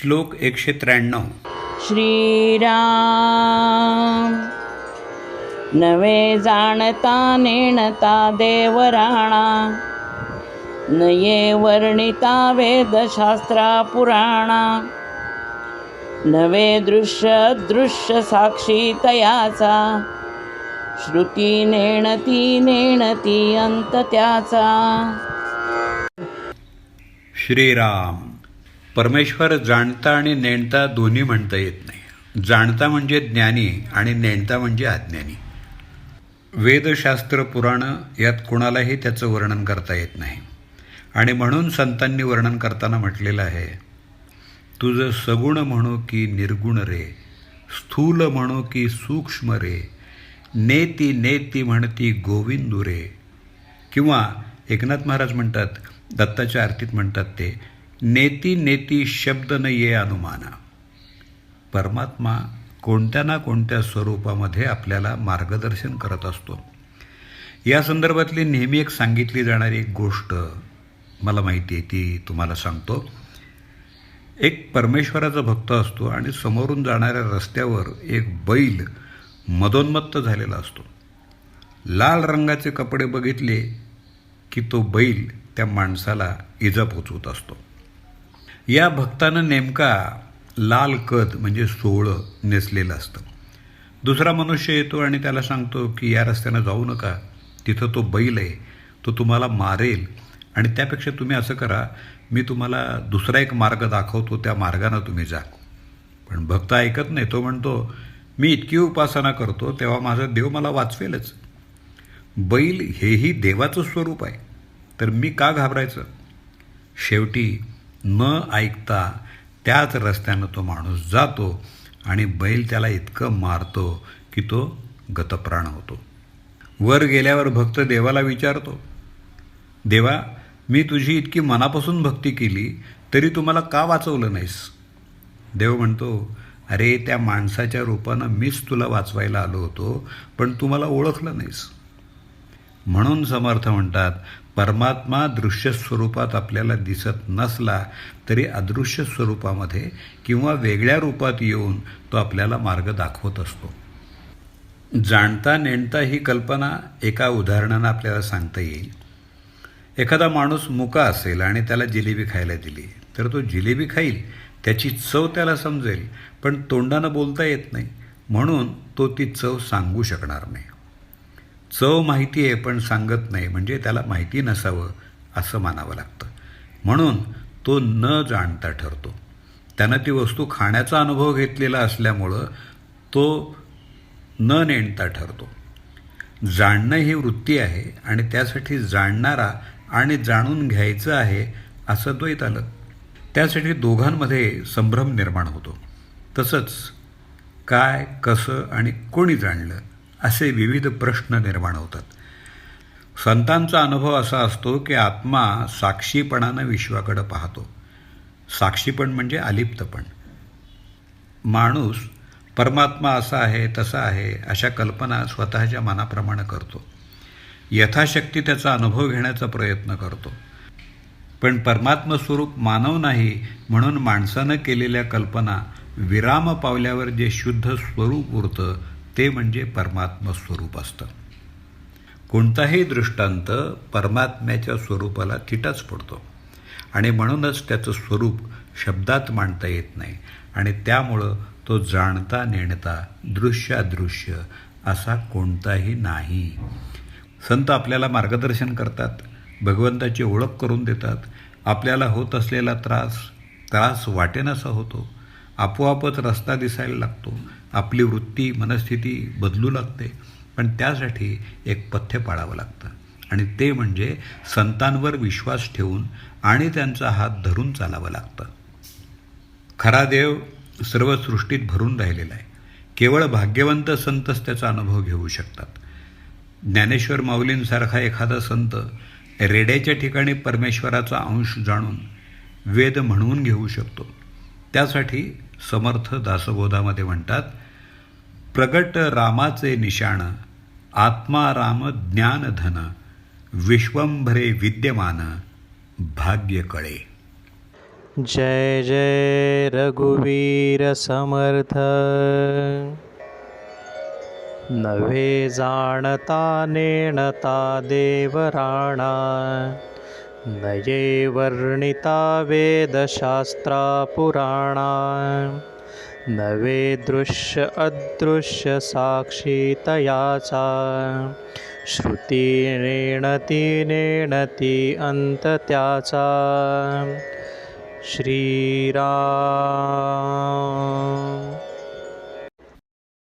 श्लोक एकशे त्र्याण्णव. श्रीराम नवे जाणता नेणता देवराणा नये वर्णिता वेदशास्त्रा पुराणा नवे दृश्य दृश्य साक्षी तयाचा श्रुती नेणती नेणती अंत त्याचा. श्रीराम. परमेश्वर जाणता आणि नेणता दोन्ही म्हणता येत नाही. जाणता म्हणजे ज्ञानी आणि नेणता म्हणजे अज्ञानी. वेदशास्त्र पुराणं यात कोणालाही त्याचं वर्णन करता येत नाही. आणि म्हणून संतांनी वर्णन करताना म्हटलेलं आहे तुझं सगुण म्हणू की निर्गुण रे स्थूल म्हणू की सूक्ष्म रे नेती नेती म्हणती गोविंदू रे. किंवा एकनाथ महाराज म्हणतात दत्ताच्या आरतीत म्हणतात ते नेती नेती शब्द न ये अनुमाना. परमात्मा कोणत्या ना कोणत्या स्वरूपामध्ये आपल्याला मार्गदर्शन करत असतो. या संदर्भातली नेहमी एक सांगितली जाणारी एक गोष्ट मला माहिती आहे ती तुम्हाला सांगतो. एक परमेश्वराचा भक्त असतो आणि समोरून जाणाऱ्या रस्त्यावर एक बैल मदोन्मत्त झालेला असतो. लाल रंगाचे कपडे बघितले की तो बैल त्या माणसाला इजा पोचवत असतो. या भक्तानं नेमका लाल कद म्हणजे सोहळं नेसलेलं असतं. दुसरा मनुष्य येतो आणि त्याला सांगतो की या रस्त्यानं जाऊ नका. तिथं तो बैल आहे. तो तुम्हाला मारेल. आणि त्यापेक्षा तुम्ही असं करा मी तुम्हाला दुसरा एक मार्ग दाखवतो. त्या मार्गानं तुम्ही जा. पण भक्त ऐकत नाही. तो म्हणतो मी इतकी उपासना करतो तेव्हा माझा देव मला वाचवेलच. बैल हेही देवाचं स्वरूप आहे. तर मी का घाबरायचं? शेवटी न ऐकता त्याच रस्त्यानं तो माणूस जातो आणि बैल त्याला इतकं मारतो की तो गतप्राण होतो. वर गेल्यावर भक्त देवाला विचारतो देवा मी तुझी इतकी मनापासून भक्ती केली तरी तुम्हाला का वाचवलं नाहीस? देव म्हणतो अरे त्या माणसाच्या रूपानं मीच तुला वाचवायला आलो होतो पण तू मला ओळखलं नाहीस. म्हणून समर्थ म्हणतात परमात्मा दृश्य स्वरूपात आपल्याला दिसत नसला तरी अदृश्य स्वरूपामध्ये किंवा वेगळ्या रूपात येऊन तो आपल्याला मार्ग दाखवत असतो. जाणता नेणता ही कल्पना एका उदाहरणानं आपल्याला सांगता येईल. एखादा माणूस मुका असेल आणि त्याला जिलेबी खायला दिली तर तो जिलेबी खाईल त्याची चव त्याला समजेल पण तोंडानं बोलता येत नाही म्हणून तो ती चव सांगू शकणार नाही. चव माहिती आहे पण सांगत नाही. म्हणजे त्याला माहिती नसावं असं मानावं लागतं. म्हणून तो न जाणता ठरतो. त्यानं ती वस्तू खाण्याचा अनुभव घेतलेला असल्यामुळं तो न नेणता ठरतो. जाणणं ही वृत्ती आहे आणि त्यासाठी जाणणारा आणि जाणून घ्यायचं आहे असं द्वैत आलं. त्यासाठी दोघांमध्ये संभ्रम निर्माण होतो. तसंच काय कसं आणि कोणी जाणलं असे विविध प्रश्न निर्माण होतात. संतांचा अनुभव असा असतो की आत्मा साक्षीपणानं विश्वाकडं पाहतो. साक्षीपण म्हणजे अलिप्तपण. माणूस परमात्मा असा आहे तसा आहे अशा कल्पना स्वतःच्या मनाप्रमाणे करतो. यथाशक्ती त्याचा अनुभव घेण्याचा प्रयत्न करतो. पण परमात्मा स्वरूप मानव नाही म्हणून माणसानं केलेल्या कल्पना विराम पावल्यावर जे शुद्ध स्वरूप उरतं ते म्हणजे परमात्म स्वरूप असतं. कोणताही दृष्टांत परमात्म्याच्या स्वरूपाला तिटाच पडतो. आणि म्हणूनच त्याचं स्वरूप शब्दात मांडता येत नाही. आणि त्यामुळं तो जाणता नेणता दृश्यादृश्य असा कोणताही नाही. संत आपल्याला मार्गदर्शन करतात भगवंताची ओळख करून देतात. आपल्याला होत असलेला त्रास त्रास वाटेनासा होतो. आपोआपच रस्ता दिसायला लागतो. आपली वृत्ती मनस्थिती बदलू लागते. पण त्यासाठी एक पथ्य पाळावं लागतं. आणि ते म्हणजे संतांवर विश्वास ठेवून आणि त्यांचा हात धरून चालावं लागतं. खरा देव सर्व सृष्टीत भरून राहिलेला आहे. केवळ भाग्यवंत संतच त्याचा अनुभव घेऊ शकतात. ज्ञानेश्वर माऊलींसारखा एखादा संत रेड्याच्या ठिकाणी परमेश्वराचा अंश जाणून वेद म्हणून घेऊ शकतो. त्यासाठी समर्थ दासबोधामध्ये म्हणतात प्रगट रामाचे निशाण आत्माराम ज्ञानधन विश्वंभरे विद्यमान भाग्य कळे. जय जय रघुवीर समर्थ। नव्हे जाणता नेणता देवराणा। न ये वर्णिता वेदशास्त्रा पुराणा नवेदृश्य अदृश्यसाक्षितया च। श्रुती नेणति नेणति अन्तत्या च। श्रीरा